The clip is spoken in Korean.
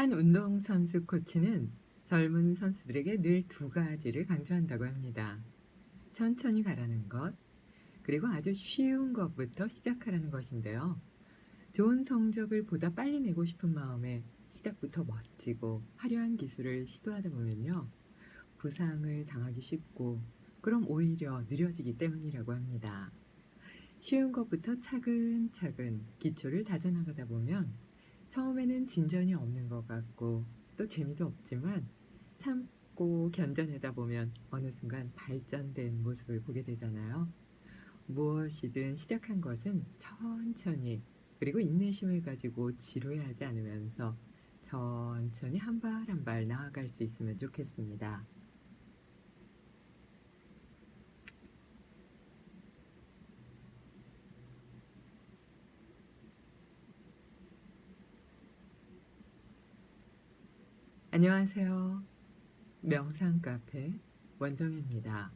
한 운동선수 코치는 젊은 선수들에게 늘 두 가지를 강조한다고 합니다. 천천히 가라는 것, 그리고 아주 쉬운 것부터 시작하라는 것인데요. 좋은 성적을 보다 빨리 내고 싶은 마음에 시작부터 멋지고 화려한 기술을 시도하다 보면요. 부상을 당하기 쉽고, 그럼 오히려 느려지기 때문이라고 합니다. 쉬운 것부터 차근차근 기초를 다져나가다 보면 처음에는 진전이 없는 것 같고 또 재미도 없지만 참고 견뎌내다 보면 어느 순간 발전된 모습을 보게 되잖아요. 무엇이든 시작한 것은 천천히 그리고 인내심을 가지고 지루해하지 않으면서 천천히 한 발 한 발 나아갈 수 있으면 좋겠습니다. 안녕하세요. 명상 카페 원정입니다.